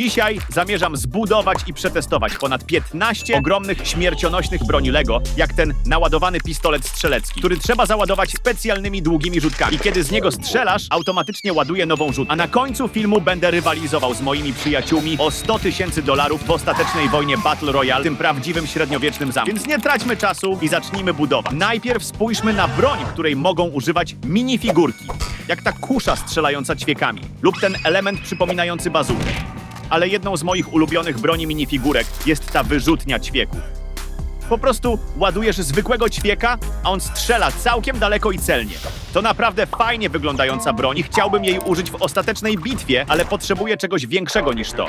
Dzisiaj zamierzam zbudować i przetestować ponad 15 ogromnych, śmiercionośnych broni LEGO, jak ten naładowany pistolet strzelecki, który trzeba załadować specjalnymi długimi rzutkami. I kiedy z niego strzelasz, automatycznie ładuje nową rzut. A na końcu filmu będę rywalizował z moimi przyjaciółmi o 100 tysięcy dolarów w ostatecznej wojnie Battle Royale, tym prawdziwym średniowiecznym zamku. Więc nie traćmy czasu i zacznijmy budowę. Najpierw spójrzmy na broń, której mogą używać minifigurki. Jak ta kusza strzelająca ćwiekami lub ten element przypominający bazukę. Ale jedną z moich ulubionych broni minifigurek jest ta wyrzutnia ćwieków. Po prostu ładujesz zwykłego ćwieka, a on strzela całkiem daleko i celnie. To naprawdę fajnie wyglądająca broń chciałbym jej użyć w ostatecznej bitwie, ale potrzebuję czegoś większego niż to.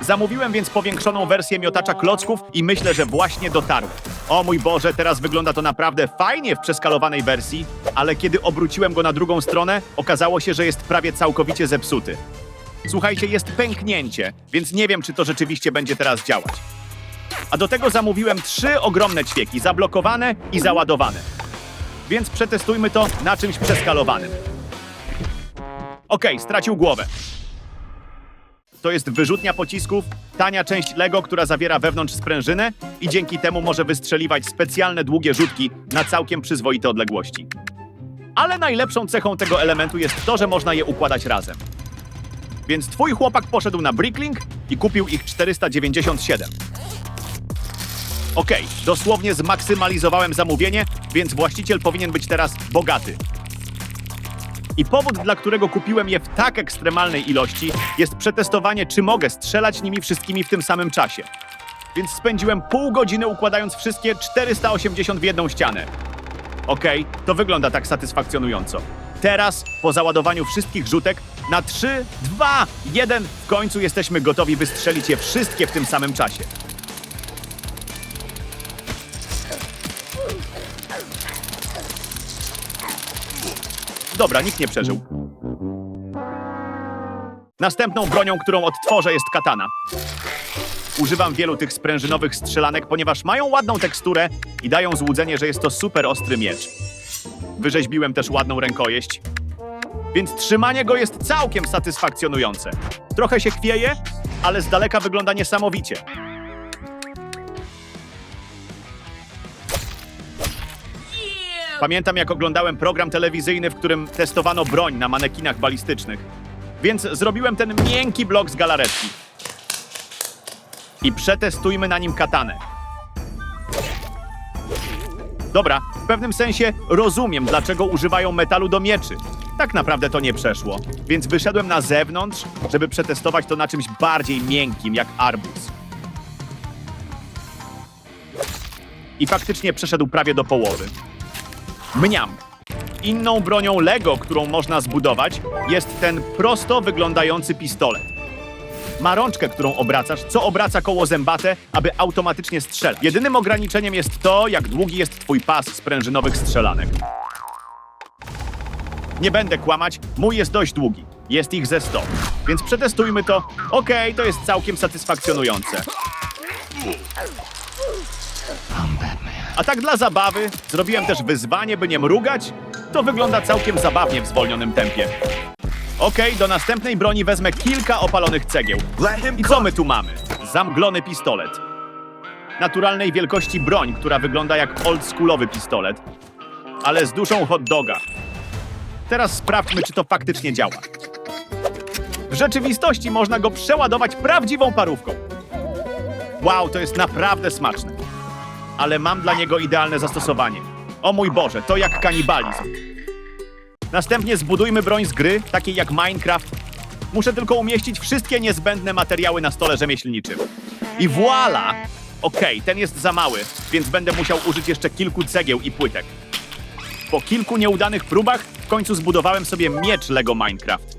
Zamówiłem więc powiększoną wersję miotacza klocków i myślę, że właśnie dotarł. O mój Boże, teraz wygląda to naprawdę fajnie w przeskalowanej wersji, ale kiedy obróciłem go na drugą stronę, okazało się, że jest prawie całkowicie zepsuty. Słuchajcie, jest pęknięcie, więc nie wiem, czy to rzeczywiście będzie teraz działać. A do tego zamówiłem trzy ogromne ćwieki, zablokowane i załadowane. Więc przetestujmy to na czymś przeskalowanym. Okej, stracił głowę. To jest wyrzutnia pocisków, tania część Lego, która zawiera wewnątrz sprężynę i dzięki temu może wystrzeliwać specjalne długie rzutki na całkiem przyzwoite odległości. Ale najlepszą cechą tego elementu jest to, że można je układać razem. Więc twój chłopak poszedł na Bricklink i kupił ich 497. Okej, dosłownie zmaksymalizowałem zamówienie, więc właściciel powinien być teraz bogaty. I powód, dla którego kupiłem je w tak ekstremalnej ilości, jest przetestowanie, czy mogę strzelać nimi wszystkimi w tym samym czasie. Więc spędziłem pół godziny układając wszystkie 480 w jedną ścianę. Okej, to wygląda tak satysfakcjonująco. Teraz, po załadowaniu wszystkich rzutek, na 3, 2, 1 w końcu jesteśmy gotowi wystrzelić je wszystkie w tym samym czasie. Dobra, nikt nie przeżył. Następną bronią, którą odtworzę jest katana. Używam wielu tych sprężynowych strzelanek, ponieważ mają ładną teksturę i dają złudzenie, że jest to super ostry miecz. Wyrzeźbiłem też ładną rękojeść, więc trzymanie go jest całkiem satysfakcjonujące. Trochę się chwieje, ale z daleka wygląda niesamowicie. Pamiętam, jak oglądałem program telewizyjny, w którym testowano broń na manekinach balistycznych. Więc zrobiłem ten miękki blok z galaretki. I przetestujmy na nim katanę. Dobra, w pewnym sensie rozumiem, dlaczego używają metalu do mieczy. Tak naprawdę to nie przeszło, więc wyszedłem na zewnątrz, żeby przetestować to na czymś bardziej miękkim, jak arbuz. I faktycznie przeszedł prawie do połowy. Mniam. Inną bronią Lego, którą można zbudować, jest ten prosto wyglądający pistolet. Ma rączkę, którą obracasz, co obraca koło zębate, aby automatycznie strzelać. Jedynym ograniczeniem jest to, jak długi jest twój pas sprężynowych strzelanek. Nie będę kłamać, mój jest dość długi. Jest ich ze 100. Więc przetestujmy to. Okej, to jest całkiem satysfakcjonujące. A tak dla zabawy, zrobiłem też wyzwanie, by nie mrugać. To wygląda całkiem zabawnie w zwolnionym tempie. Okej, do następnej broni wezmę kilka opalonych cegieł. I co my tu mamy? Zamglony pistolet. Naturalnej wielkości broń, która wygląda jak oldschoolowy pistolet, ale z duszą hot doga. Teraz sprawdźmy, czy to faktycznie działa. W rzeczywistości można go przeładować prawdziwą parówką. Wow, to jest naprawdę smaczne. Ale mam dla niego idealne zastosowanie. O mój Boże, to jak kanibalizm. Następnie zbudujmy broń z gry, takiej jak Minecraft. Muszę tylko umieścić wszystkie niezbędne materiały na stole rzemieślniczym. I voila! Okej, ten jest za mały, więc będę musiał użyć jeszcze kilku cegieł i płytek. Po kilku nieudanych próbach w końcu zbudowałem sobie miecz Lego Minecraft.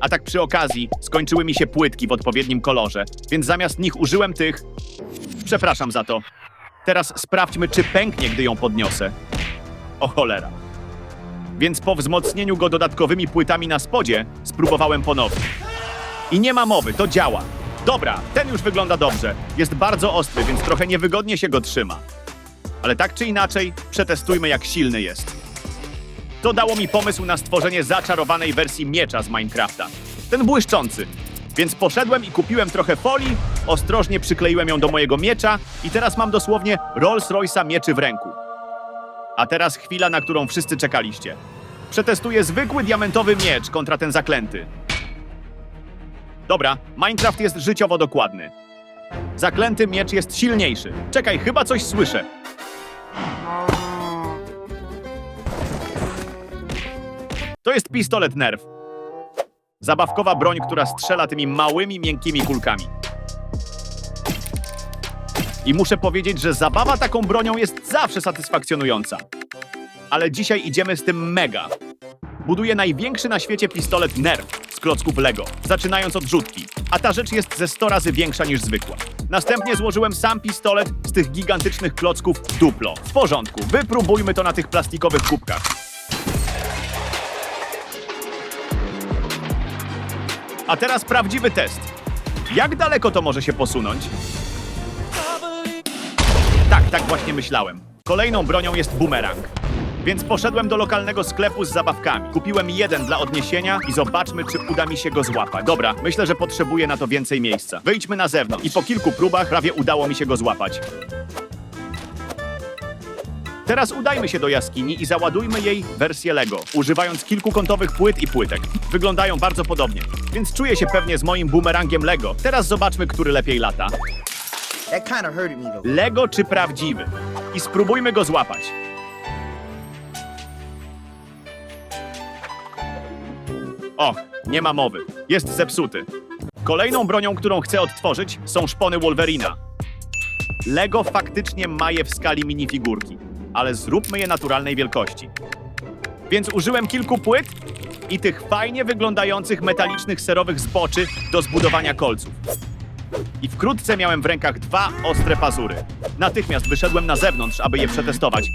A tak przy okazji skończyły mi się płytki w odpowiednim kolorze, więc zamiast nich użyłem tych. Przepraszam za to. Teraz sprawdźmy, czy pęknie, gdy ją podniosę. O cholera. Więc po wzmocnieniu go dodatkowymi płytami na spodzie, spróbowałem ponownie. I nie ma mowy, to działa. Dobra, ten już wygląda dobrze. Jest bardzo ostry, więc trochę niewygodnie się go trzyma. Ale tak czy inaczej, przetestujmy, jak silny jest. To dało mi pomysł na stworzenie zaczarowanej wersji miecza z Minecrafta. Ten błyszczący. Więc poszedłem i kupiłem trochę folii, ostrożnie przykleiłem ją do mojego miecza i teraz mam dosłownie Rolls Royce'a mieczy w ręku. A teraz chwila, na którą wszyscy czekaliście. Przetestuję zwykły diamentowy miecz kontra ten zaklęty. Dobra, Minecraft jest życiowo dokładny. Zaklęty miecz jest silniejszy. Czekaj, chyba coś słyszę. To jest pistolet Nerf. Zabawkowa broń, która strzela tymi małymi, miękkimi kulkami. I muszę powiedzieć, że zabawa taką bronią jest zawsze satysfakcjonująca. Ale dzisiaj idziemy z tym mega. Buduję największy na świecie pistolet Nerf z klocków Lego, zaczynając od rzutki. A ta rzecz jest ze 100 razy większa niż zwykła. Następnie złożyłem sam pistolet z tych gigantycznych klocków duplo. W porządku, wypróbujmy to na tych plastikowych kubkach. A teraz prawdziwy test. Jak daleko to może się posunąć? Tak, właśnie myślałem. Kolejną bronią jest bumerang. Więc poszedłem do lokalnego sklepu z zabawkami. Kupiłem jeden dla odniesienia i zobaczmy, czy uda mi się go złapać. Dobra, myślę, że potrzebuję na to więcej miejsca. Wyjdźmy na zewnątrz. I po kilku próbach prawie udało mi się go złapać. Teraz udajmy się do jaskini i załadujmy jej wersję Lego, używając kilkukątowych płyt i płytek. Wyglądają bardzo podobnie, więc czuję się pewnie z moim bumerangiem Lego. Teraz zobaczmy, który lepiej lata. That kind of hurted me. Lego czy prawdziwy? I spróbujmy go złapać. Och, nie ma mowy. Jest zepsuty. Kolejną bronią, którą chcę odtworzyć, są szpony Wolverina. Lego faktycznie ma je w skali minifigurki, ale zróbmy je naturalnej wielkości. Więc użyłem kilku płyt i tych fajnie wyglądających metalicznych serowych zboczy do zbudowania kolców i wkrótce miałem w rękach dwa ostre pazury. Natychmiast wyszedłem na zewnątrz, aby je przetestować.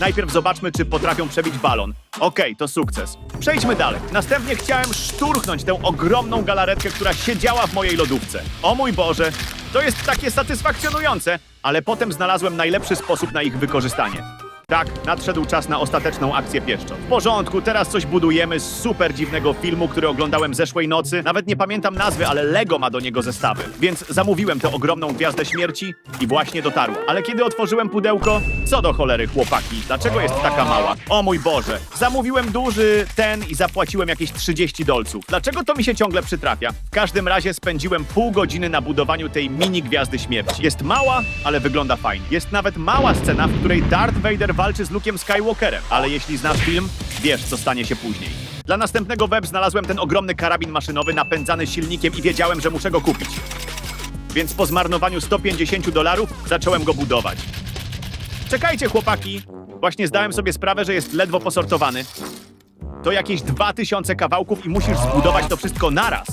Najpierw zobaczmy, czy potrafią przebić balon. Okej, to sukces. Przejdźmy dalej. Następnie chciałem szturchnąć tę ogromną galaretkę, która siedziała w mojej lodówce. O mój Boże, to jest takie satysfakcjonujące, ale potem znalazłem najlepszy sposób na ich wykorzystanie. Tak, nadszedł czas na ostateczną akcję pieszczot. W porządku, teraz coś budujemy z super dziwnego filmu, który oglądałem zeszłej nocy. Nawet nie pamiętam nazwy, ale Lego ma do niego zestawy. Więc zamówiłem tę ogromną gwiazdę śmierci i właśnie dotarła. Ale kiedy otworzyłem pudełko, co do cholery, chłopaki, dlaczego jest taka mała? O mój Boże, zamówiłem duży ten i zapłaciłem jakieś 30 dolców. Dlaczego to mi się ciągle przytrafia? W każdym razie spędziłem pół godziny na budowaniu tej mini gwiazdy śmierci. Jest mała, ale wygląda fajnie. Jest nawet mała scena, w której Darth Vader walczy z Luke'em Skywalkerem. Ale jeśli znasz film, wiesz, co stanie się później. Dla następnego web znalazłem ten ogromny karabin maszynowy napędzany silnikiem i wiedziałem, że muszę go kupić. Więc po zmarnowaniu 150 dolarów zacząłem go budować. Czekajcie, chłopaki! Właśnie zdałem sobie sprawę, że jest ledwo posortowany. To jakieś 2000 kawałków i musisz zbudować to wszystko naraz.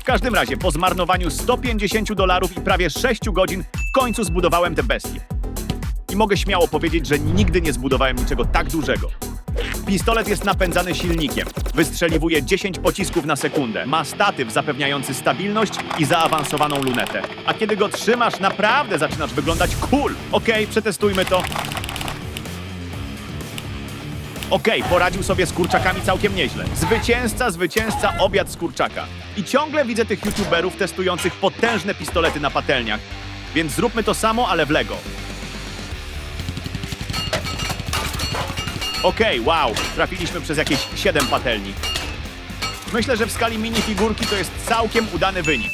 W każdym razie, po zmarnowaniu 150 dolarów i prawie 6 godzin, w końcu zbudowałem tę bestię. Mogę śmiało powiedzieć, że nigdy nie zbudowałem niczego tak dużego. Pistolet jest napędzany silnikiem. Wystrzeliwuje 10 pocisków na sekundę. Ma statyw zapewniający stabilność i zaawansowaną lunetę. A kiedy go trzymasz, naprawdę zaczynasz wyglądać cool. Okej, przetestujmy to. Okej, poradził sobie z kurczakami całkiem nieźle. Zwycięzca, zwycięzca, obiad z kurczaka. I ciągle widzę tych youtuberów testujących potężne pistolety na patelniach. Więc zróbmy to samo, ale w Lego. Okej, wow, trafiliśmy przez jakieś 7 patelni. Myślę, że w skali minifigurki to jest całkiem udany wynik.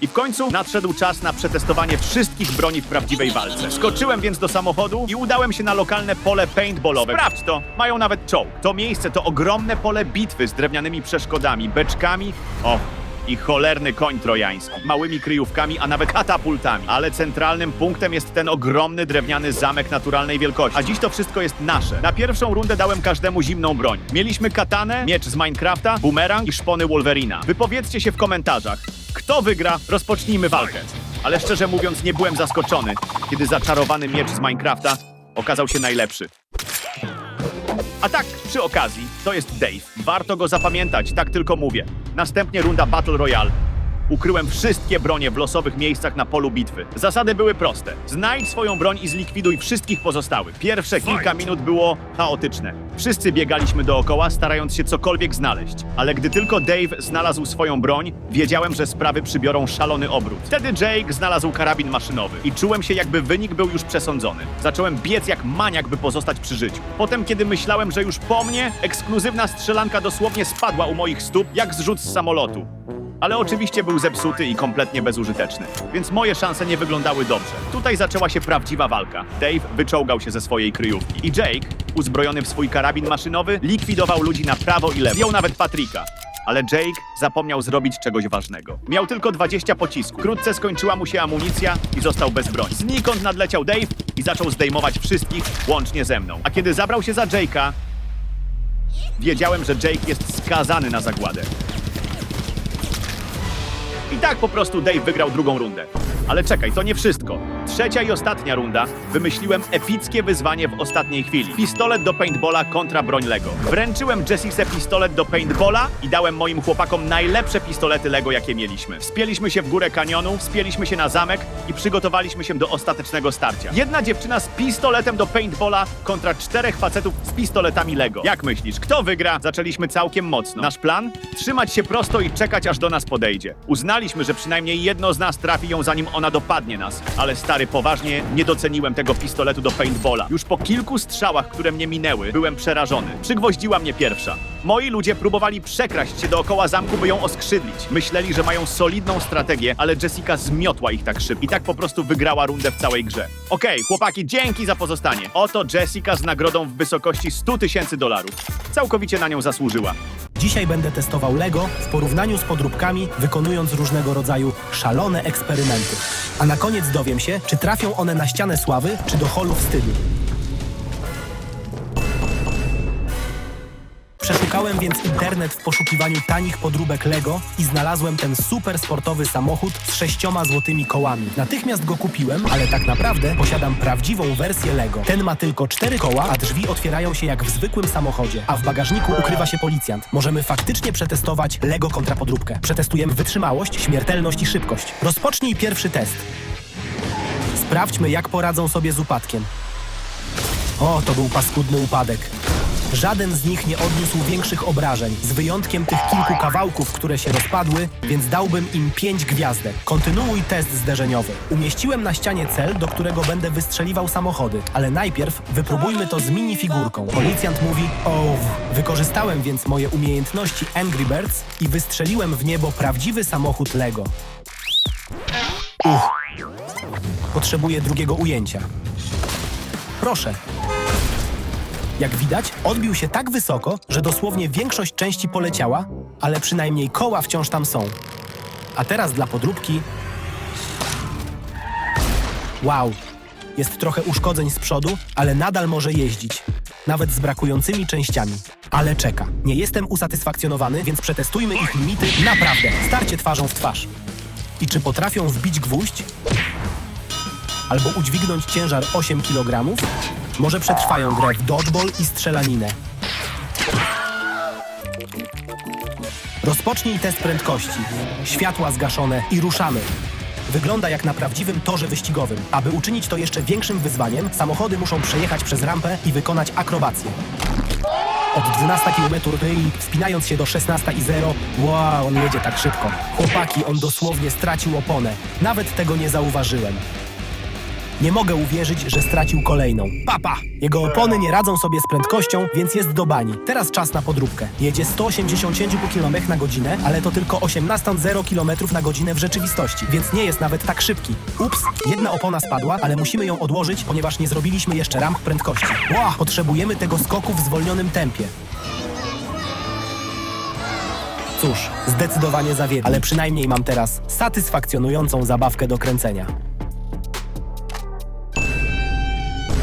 I w końcu nadszedł czas na przetestowanie wszystkich broni w prawdziwej walce. Skoczyłem więc do samochodu i udałem się na lokalne pole paintballowe. Sprawdź to, mają nawet czołg. To miejsce to ogromne pole bitwy z drewnianymi przeszkodami, beczkami, o, i cholerny koń trojański, małymi kryjówkami, a nawet katapultami. Ale centralnym punktem jest ten ogromny drewniany zamek naturalnej wielkości. A dziś to wszystko jest nasze. Na pierwszą rundę dałem każdemu zimną broń. Mieliśmy katanę, miecz z Minecrafta, bumerang i szpony Wolverina. Wypowiedzcie się w komentarzach. Kto wygra? Rozpocznijmy walkę. Ale szczerze mówiąc, nie byłem zaskoczony, kiedy zaczarowany miecz z Minecrafta okazał się najlepszy. A tak, przy okazji, to jest Dave. Warto go zapamiętać, tak tylko mówię. Następnie runda Battle Royale. Ukryłem wszystkie bronie w losowych miejscach na polu bitwy. Zasady były proste. Znajdź swoją broń i zlikwiduj wszystkich pozostałych. Pierwsze kilka minut było chaotyczne. Wszyscy biegaliśmy dookoła, starając się cokolwiek znaleźć. Ale gdy tylko Dave znalazł swoją broń, wiedziałem, że sprawy przybiorą szalony obrót. Wtedy Jake znalazł karabin maszynowy i czułem się, jakby wynik był już przesądzony. Zacząłem biec jak maniak, by pozostać przy życiu. Potem, kiedy myślałem, że już po mnie, ekskluzywna strzelanka dosłownie spadła u moich stóp, jak zrzut z samolotu. Ale oczywiście był zepsuty i kompletnie bezużyteczny, więc moje szanse nie wyglądały dobrze. Tutaj zaczęła się prawdziwa walka. Dave wyczołgał się ze swojej kryjówki i Jake, uzbrojony w swój karabin maszynowy, likwidował ludzi na prawo i lewo. Jął nawet Patryka. Ale Jake zapomniał zrobić czegoś ważnego. Miał tylko 20 pocisków. Wkrótce skończyła mu się amunicja i został bez broni. Znikąd nadleciał Dave i zaczął zdejmować wszystkich, łącznie ze mną. A kiedy zabrał się za Jake'a, wiedziałem, że Jake jest skazany na zagładę. Tak po prostu Dave wygrał drugą rundę. Ale czekaj, to nie wszystko. Trzecia i ostatnia runda. Wymyśliłem epickie wyzwanie w ostatniej chwili. Pistolet do paintballa kontra broń Lego. Wręczyłem Jessice pistolet do paintballa i dałem moim chłopakom najlepsze pistolety Lego, jakie mieliśmy. Wspięliśmy się w górę kanionu, wspięliśmy się na zamek i przygotowaliśmy się do ostatecznego starcia. Jedna dziewczyna z pistoletem do paintballa kontra czterech facetów z pistoletami Lego. Jak myślisz, kto wygra? Zaczęliśmy całkiem mocno. Nasz plan? Trzymać się prosto i czekać, aż do nas podejdzie. Uznaliśmy, że przynajmniej jedno z nas trafi ją, zanim ona dopadnie nas. Ale stary, poważnie nie doceniłem tego pistoletu do paintballa. Już po kilku strzałach, które mnie minęły, byłem przerażony. Przygwoździła mnie pierwsza. Moi ludzie próbowali przekraść się dookoła zamku, by ją oskrzydlić. Myśleli, że mają solidną strategię, ale Jessica zmiotła ich tak szybko i tak po prostu wygrała rundę w całej grze. Okej, chłopaki, dzięki za pozostanie. Oto Jessica z nagrodą w wysokości 100 tysięcy dolarów. Całkowicie na nią zasłużyła. Dzisiaj będę testował Lego w porównaniu z podróbkami, wykonując różnego rodzaju szalone eksperymenty. A na koniec dowiem się, czy trafią one na ścianę sławy, czy do holu wstydu. Przeszukałem więc internet w poszukiwaniu tanich podróbek Lego i znalazłem ten super sportowy samochód z sześcioma złotymi kołami. Natychmiast go kupiłem, ale tak naprawdę posiadam prawdziwą wersję Lego. Ten ma tylko cztery koła, a drzwi otwierają się jak w zwykłym samochodzie, a w bagażniku ukrywa się policjant. Możemy faktycznie przetestować Lego kontra podróbkę. Przetestujemy wytrzymałość, śmiertelność i szybkość. Rozpocznij pierwszy test. Sprawdźmy, jak poradzą sobie z upadkiem. O, to był paskudny upadek. Żaden z nich nie odniósł większych obrażeń, z wyjątkiem tych kilku kawałków, które się rozpadły, więc dałbym im pięć gwiazdek. Kontynuuj test zderzeniowy. Umieściłem na ścianie cel, do którego będę wystrzeliwał samochody, ale najpierw wypróbujmy to z minifigurką. Policjant mówi, o, wykorzystałem więc moje umiejętności Angry Birds i wystrzeliłem w niebo prawdziwy samochód Lego. Uch. Potrzebuję drugiego ujęcia. Proszę. Jak widać, odbił się tak wysoko, że dosłownie większość części poleciała, ale przynajmniej koła wciąż tam są. A teraz dla podróbki. Wow, jest trochę uszkodzeń z przodu, ale nadal może jeździć. Nawet z brakującymi częściami. Ale czeka. Nie jestem usatysfakcjonowany, więc przetestujmy ich limity naprawdę. Starcie twarzą w twarz. I czy potrafią wbić gwóźdź? albo udźwignąć ciężar 8 kg, może przetrwają grę w dodgeball i strzelaninę. Rozpocznij test prędkości. Światła zgaszone i ruszamy. Wygląda jak na prawdziwym torze wyścigowym. Aby uczynić to jeszcze większym wyzwaniem, samochody muszą przejechać przez rampę i wykonać akrobację. Od 12 km i wspinając się do 16 i 0, wow, on jedzie tak szybko. Chłopaki, on dosłownie stracił oponę. Nawet tego nie zauważyłem. Nie mogę uwierzyć, że stracił kolejną. Papa! Jego opony nie radzą sobie z prędkością, więc jest do bani. Teraz czas na podróbkę. Jedzie 180 km na godzinę, ale to tylko 18,0 km na godzinę w rzeczywistości, więc nie jest nawet tak szybki. Ups, jedna opona spadła, ale musimy ją odłożyć, ponieważ nie zrobiliśmy jeszcze ramp prędkości. Ła, potrzebujemy tego skoku w zwolnionym tempie. Cóż, zdecydowanie zawiedli, ale przynajmniej mam teraz satysfakcjonującą zabawkę do kręcenia.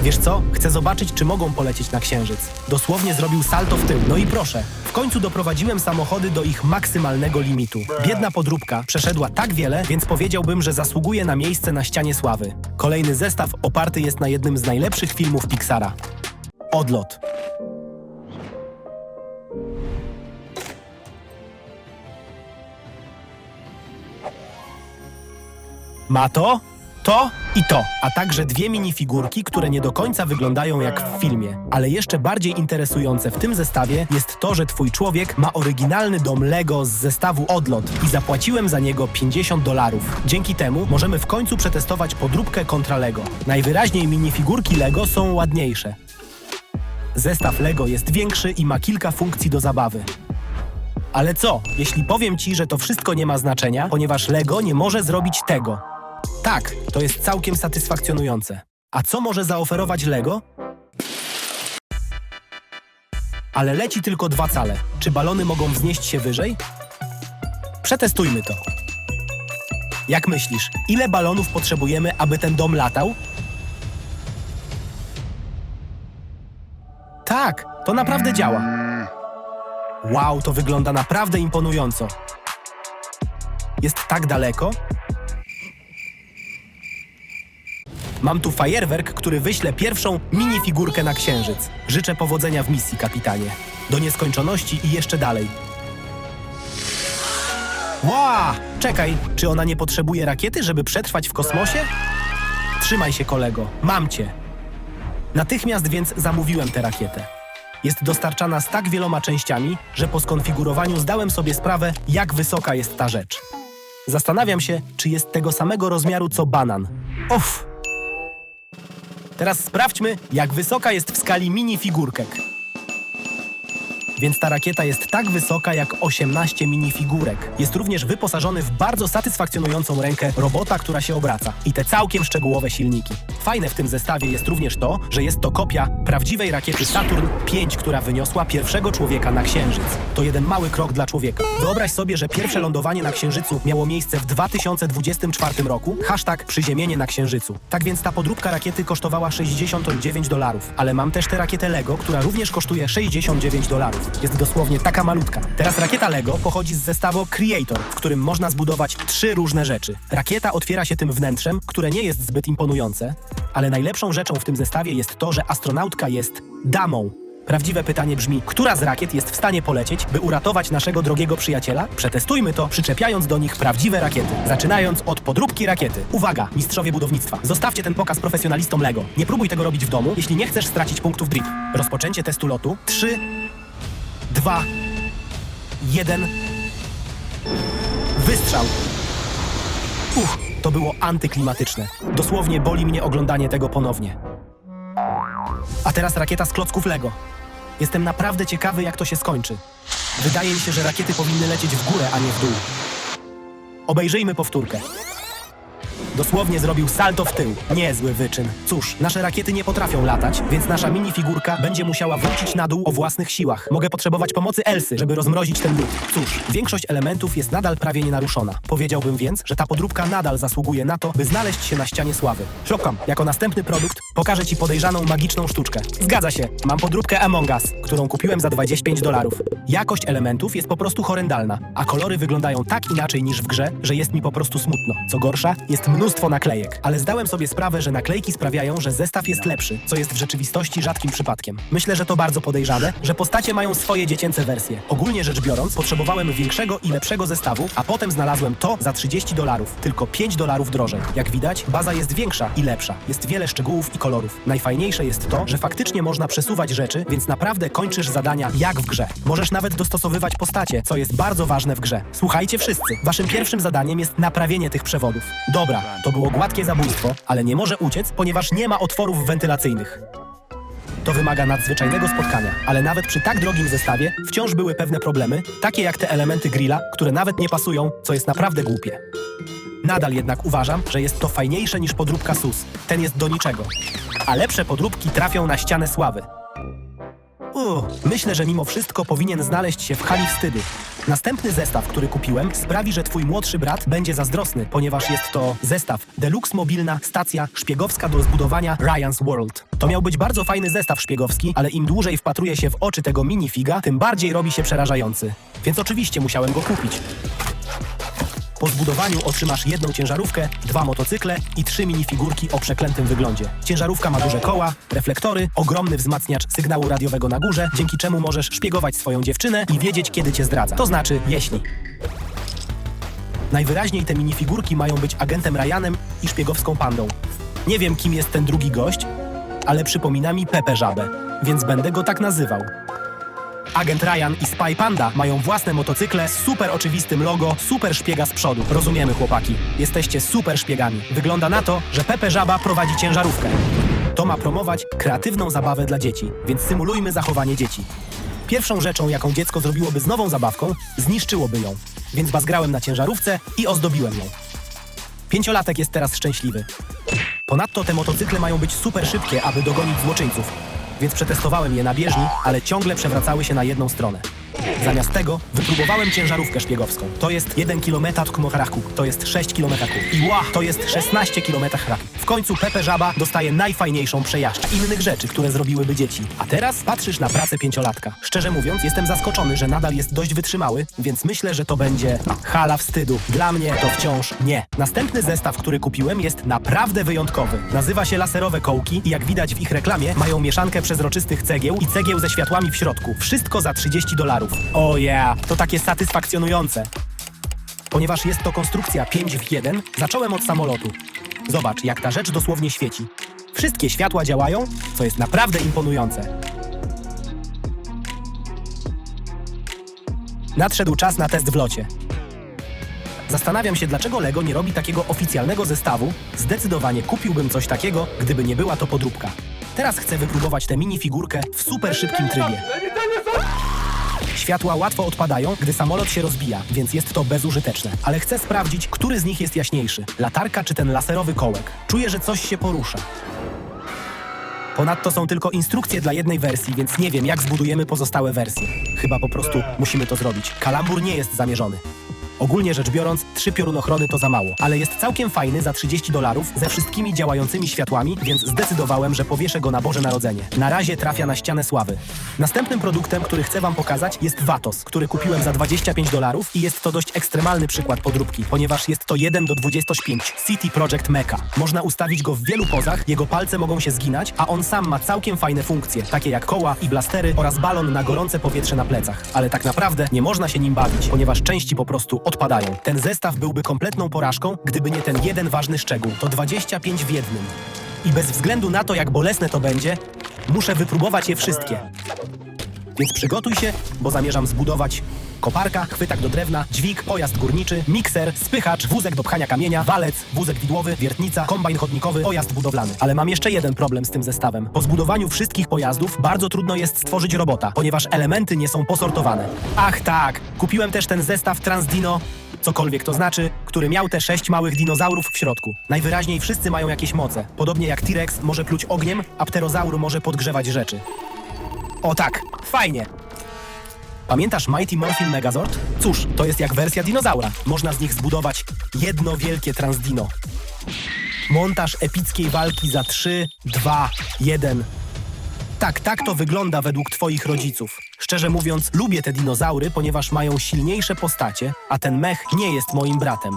Wiesz co? Chcę zobaczyć, czy mogą polecieć na księżyc. Dosłownie zrobił salto w tył. No i proszę. W końcu doprowadziłem samochody do ich maksymalnego limitu. Biedna podróbka przeszedła tak wiele, więc powiedziałbym, że zasługuje na miejsce na ścianie sławy. Kolejny zestaw oparty jest na jednym z najlepszych filmów Pixara. Odlot. Ma to, to i to, a także dwie minifigurki, które nie do końca wyglądają jak w filmie. Ale jeszcze bardziej interesujące w tym zestawie jest to, że twój człowiek ma oryginalny dom Lego z zestawu Odlot i zapłaciłem za niego 50 dolarów. Dzięki temu możemy w końcu przetestować podróbkę kontra Lego. Najwyraźniej minifigurki Lego są ładniejsze. Zestaw Lego jest większy i ma kilka funkcji do zabawy. Ale co, jeśli powiem ci, że to wszystko nie ma znaczenia, ponieważ Lego nie może zrobić tego? Tak, to jest całkiem satysfakcjonujące. A co może zaoferować Lego? Ale leci tylko dwa cale. Czy balony mogą wznieść się wyżej? Przetestujmy to. Jak myślisz, ile balonów potrzebujemy, aby ten dom latał? Tak, to naprawdę działa. Wow, to wygląda naprawdę imponująco. Jest tak daleko? Mam tu fajerwerk, który wyśle pierwszą minifigurkę na księżyc. Życzę powodzenia w misji, kapitanie. Do nieskończoności i jeszcze dalej. Ła! Czekaj, czy ona nie potrzebuje rakiety, żeby przetrwać w kosmosie? Trzymaj się, kolego. Mam cię. Natychmiast więc zamówiłem tę rakietę. Jest dostarczana z tak wieloma częściami, że po skonfigurowaniu zdałem sobie sprawę, jak wysoka jest ta rzecz. Zastanawiam się, czy jest tego samego rozmiaru co banan. Uff! Teraz sprawdźmy, jak wysoka jest w skali minifigurkek. Więc ta rakieta jest tak wysoka jak 18 minifigurek. Jest również wyposażony w bardzo satysfakcjonującą rękę robota, która się obraca i te całkiem szczegółowe silniki. Fajne w tym zestawie jest również to, że jest to kopia prawdziwej rakiety Saturn V, która wyniosła pierwszego człowieka na Księżyc. To jeden mały krok dla człowieka. Wyobraź sobie, że pierwsze lądowanie na Księżycu miało miejsce w 2024 roku, hashtag przyziemienie na Księżycu. Tak więc ta podróbka rakiety kosztowała 69 dolarów, ale mam też tę rakietę Lego, która również kosztuje 69 dolarów. Jest dosłownie taka malutka. Teraz rakieta Lego pochodzi z zestawu Creator, w którym można zbudować trzy różne rzeczy. Rakieta otwiera się tym wnętrzem, które nie jest zbyt imponujące, ale najlepszą rzeczą w tym zestawie jest to, że astronautka jest damą. Prawdziwe pytanie brzmi, która z rakiet jest w stanie polecieć, by uratować naszego drogiego przyjaciela? Przetestujmy to, przyczepiając do nich prawdziwe rakiety. Zaczynając od podróbki rakiety. Uwaga, mistrzowie budownictwa. Zostawcie ten pokaz profesjonalistom LEGO. Nie próbuj tego robić w domu, jeśli nie chcesz stracić punktów drift. Rozpoczęcie testu lotu. 3, 2, 1. Wystrzał. Uch, to było antyklimatyczne. Dosłownie boli mnie oglądanie tego ponownie. A teraz rakieta z klocków Lego. Jestem naprawdę ciekawy, jak to się skończy. Wydaje mi się, że rakiety powinny lecieć w górę, a nie w dół. Obejrzyjmy powtórkę. Dosłownie zrobił salto w tył. Niezły wyczyn. Cóż, nasze rakiety nie potrafią latać, więc nasza minifigurka będzie musiała wrócić na dół o własnych siłach. Mogę potrzebować pomocy Elsy, żeby rozmrozić ten lód. Cóż, większość elementów jest nadal prawie nienaruszona. Powiedziałbym więc, że ta podróbka nadal zasługuje na to, by znaleźć się na ścianie sławy. Szokam, jako następny produkt pokażę Ci podejrzaną magiczną sztuczkę. Zgadza się, mam podróbkę Among Us, którą kupiłem za 25 dolarów. Jakość elementów jest po prostu horrendalna, a kolory wyglądają tak inaczej niż w grze, że jest mi po prostu smutno. Co gorsza, jest mnóstwo naklejek, ale zdałem sobie sprawę, że naklejki sprawiają, że zestaw jest lepszy, co jest w rzeczywistości rzadkim przypadkiem. Myślę, że to bardzo podejrzane, że postacie mają swoje dziecięce wersje. Ogólnie rzecz biorąc, potrzebowałem większego i lepszego zestawu, a potem znalazłem to za 30 dolarów, tylko 5 dolarów drożej. Jak widać, baza jest większa i lepsza. Jest wiele szczegółów i kolorów. Najfajniejsze jest to, że faktycznie można przesuwać rzeczy, więc naprawdę kończysz zadania jak w grze. Możesz nawet dostosowywać postacie, co jest bardzo ważne w grze. Słuchajcie wszyscy, waszym pierwszym zadaniem jest naprawienie tych przewodów. Dobra, to było gładkie zabójstwo, ale nie może uciec, ponieważ nie ma otworów wentylacyjnych. To wymaga nadzwyczajnego spotkania, ale nawet przy tak drogim zestawie wciąż były pewne problemy, takie jak te elementy grilla, które nawet nie pasują, co jest naprawdę głupie. Nadal jednak uważam, że jest to fajniejsze niż podróbka SUS. Ten jest do niczego. A lepsze podróbki trafią na ścianę sławy. Uuu, myślę, że mimo wszystko powinien znaleźć się w hali wstydu. Następny zestaw, który kupiłem, sprawi, że twój młodszy brat będzie zazdrosny, ponieważ jest to zestaw Deluxe Mobilna Stacja Szpiegowska do zbudowania Ryan's World. To miał być bardzo fajny zestaw szpiegowski, ale im dłużej wpatruję się w oczy tego minifiga, tym bardziej robi się przerażający. Więc oczywiście musiałem go kupić. Po zbudowaniu otrzymasz jedną ciężarówkę, dwa motocykle i trzy minifigurki o przeklętym wyglądzie. Ciężarówka ma duże koła, reflektory, ogromny wzmacniacz sygnału radiowego na górze, dzięki czemu możesz szpiegować swoją dziewczynę i wiedzieć, kiedy cię zdradza. To znaczy, jeśli. Najwyraźniej te minifigurki mają być agentem Ryanem i szpiegowską pandą. Nie wiem, kim jest ten drugi gość, ale przypomina mi Pepe Żabę, więc będę go tak nazywał. Agent Ryan i Spy Panda mają własne motocykle z super oczywistym logo, super szpiega z przodu. Rozumiemy, chłopaki. Jesteście super szpiegami. Wygląda na to, że Pepe Żaba prowadzi ciężarówkę. To ma promować kreatywną zabawę dla dzieci, więc symulujmy zachowanie dzieci. Pierwszą rzeczą, jaką dziecko zrobiłoby z nową zabawką, zniszczyłoby ją. Więc bazgrałem na ciężarówce i ozdobiłem ją. Pięciolatek jest teraz szczęśliwy. Ponadto te motocykle mają być super szybkie, aby dogonić złoczyńców. Więc przetestowałem je na bieżni, ale ciągle przewracały się na jedną stronę. Zamiast tego wypróbowałem ciężarówkę szpiegowską. To jest 1 km kmokraku, to jest 6 km i ła, to jest 16 km hrak. W końcu Pepe Żaba dostaje najfajniejszą przejażdżkę innych rzeczy, które zrobiłyby dzieci. A teraz patrzysz na pracę pięciolatka. Szczerze mówiąc, jestem zaskoczony, że nadal jest dość wytrzymały, więc myślę, że to będzie hala wstydu. Dla mnie to wciąż nie. Następny zestaw, który kupiłem jest naprawdę wyjątkowy. Nazywa się laserowe kołki i jak widać w ich reklamie mają mieszankę przezroczystych cegieł i cegieł ze światłami w środku. Wszystko za 30 dolarów. O yeah, to takie satysfakcjonujące. Ponieważ jest to konstrukcja 5 w 1, zacząłem od samolotu. Zobacz, jak ta rzecz dosłownie świeci. Wszystkie światła działają, co jest naprawdę imponujące. Nadszedł czas na test w locie. Zastanawiam się, dlaczego Lego nie robi takiego oficjalnego zestawu. Zdecydowanie kupiłbym coś takiego, gdyby nie była to podróbka. Teraz chcę wypróbować tę minifigurkę w super szybkim trybie. Światła łatwo odpadają, gdy samolot się rozbija, więc jest to bezużyteczne. Ale chcę sprawdzić, który z nich jest jaśniejszy. Latarka czy ten laserowy kołek. Czuję, że coś się porusza. Ponadto są tylko instrukcje dla jednej wersji, więc nie wiem, jak zbudujemy pozostałe wersje. Chyba po prostu musimy to zrobić. Kalambur nie jest zamierzony. Ogólnie rzecz biorąc, trzy piorunochrony to za mało, ale jest całkiem fajny za 30 dolarów ze wszystkimi działającymi światłami, więc zdecydowałem, że powieszę go na Boże Narodzenie. Na razie trafia na ścianę sławy. Następnym produktem, który chcę wam pokazać jest Vatos, który kupiłem za 25 dolarów i jest to dość ekstremalny przykład podróbki, ponieważ jest to 1 do 25 City Project Mecha. Można ustawić go w wielu pozach, jego palce mogą się zginać, a on sam ma całkiem fajne funkcje, takie jak koła i blastery oraz balon na gorące powietrze na plecach. Ale tak naprawdę nie można się nim bawić, ponieważ części po prostu odpadają. Ten zestaw byłby kompletną porażką, gdyby nie ten jeden ważny szczegół. To 25 w jednym. I bez względu na to, jak bolesne to będzie, muszę wypróbować je wszystkie. Więc przygotuj się, bo zamierzam zbudować koparka, chwytak do drewna, dźwig, pojazd górniczy, mikser, spychacz, wózek do pchania kamienia, walec, wózek widłowy, wiertnica, kombajn chodnikowy, pojazd budowlany. Ale mam jeszcze jeden problem z tym zestawem. Po zbudowaniu wszystkich pojazdów bardzo trudno jest stworzyć robota, ponieważ elementy nie są posortowane. Ach tak, kupiłem też ten zestaw Transdino, cokolwiek to znaczy, który miał te sześć małych dinozaurów w środku. Najwyraźniej wszyscy mają jakieś moce. Podobnie jak T-Rex może pluć ogniem, a pterozaur może podgrzewać rzeczy. O tak, fajnie. Pamiętasz Mighty Morphin Megazord? Cóż, to jest jak wersja dinozaura. Można z nich zbudować jedno wielkie transdino. Montaż epickiej walki za 3, 2, 1. Tak, tak to wygląda według twoich rodziców. Szczerze mówiąc, lubię te dinozaury, ponieważ mają silniejsze postacie, a ten mech nie jest moim bratem.